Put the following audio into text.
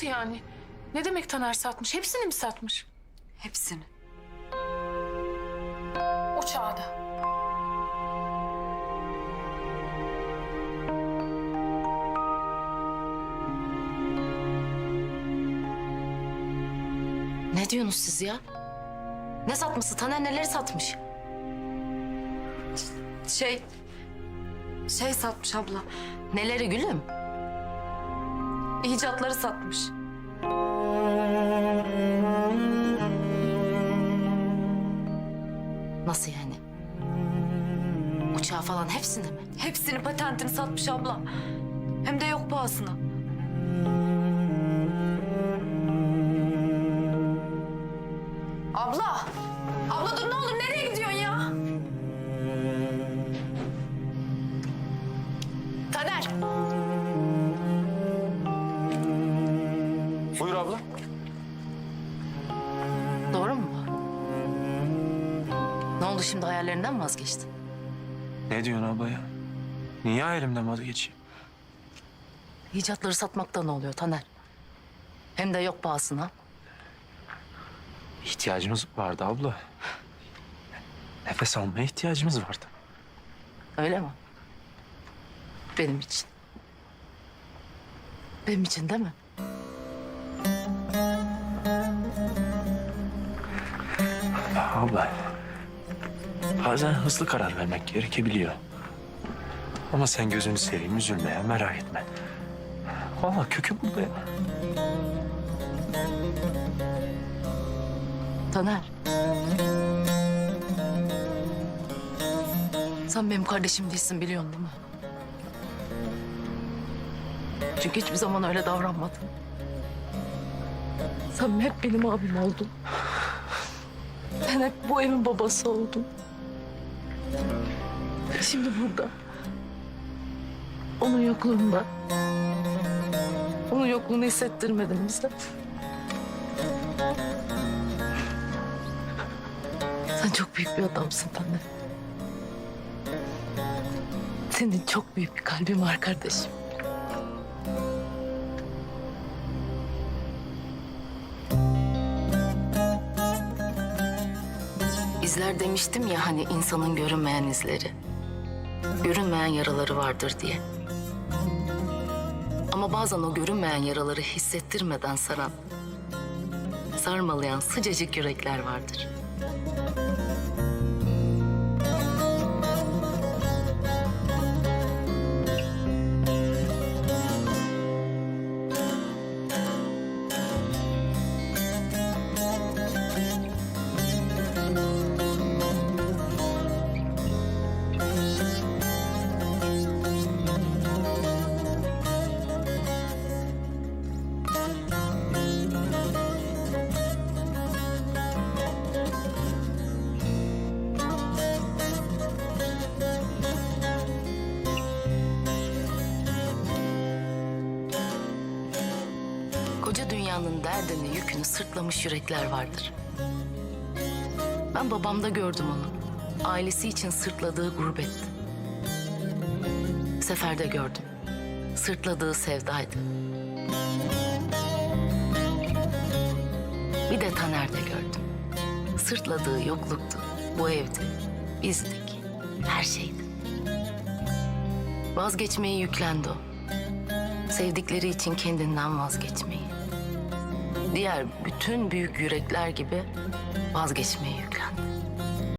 Nasıl yani? Ne demek Taner satmış? Hepsini mi satmış? Hepsini. Uçağı da. Ne diyorsunuz siz ya? Ne satması? Taner neleri satmış? Şey... Şey satmış abla. Neleri gülüm? İcatları satmış. Nasıl yani? Uçağı falan hepsini mi? Hepsini patentini satmış abla. Hem de yok pahasına. Abla! Abla dur ne olur nereye gidiyorsun ya? Taner! Oldu şimdi hayallerinden mi vazgeçtin? Ne diyorsun abla ya? Niye elimden vazgeçeyim? İcatları satmakta ne oluyor Taner? Hem de yok pahasına. İhtiyacımız vardı abla. Nefes almaya ihtiyacımız vardı. Öyle mi? Benim için. Benim için değil mi? Abla. Bazen hızlı karar vermek gerekebiliyor. Ama sen gözünü seveyim üzülme merak etme. Vallahi kökü burada ya. Taner. Sen benim kardeşim değilsin biliyorsun değil mi? Çünkü hiçbir zaman öyle davranmadın. Sen hep benim abim oldun. Ben hep bu evin babası oldum. Şimdi burada. Onun yokluğunda. Onun yokluğunu hissettirmedin bize. Sen çok büyük bir adamsın Taner. Senin çok büyük bir kalbin var kardeşim. İzler demiştim ya hani insanın görünmeyen izleri. Görünmeyen yaraları vardır diye. Ama bazen o görünmeyen yaraları hissettirmeden saran, sarmalayan sıcacık yürekler vardır. Koca dünyanın derdini, yükünü sırtlamış yürekler vardır. Ben babamda gördüm onu. Ailesi için sırtladığı gurbet. Seferde gördüm. Sırtladığı sevdaydı. Bir de Taner'de gördüm. Sırtladığı yokluktu. Bu evdi. Bizdik. Her şeydi. Vazgeçmeye yüklendi o. Sevdikleri için kendinden vazgeçmeyi. Diğer bütün büyük yürekler gibi vazgeçmeye yüklendi.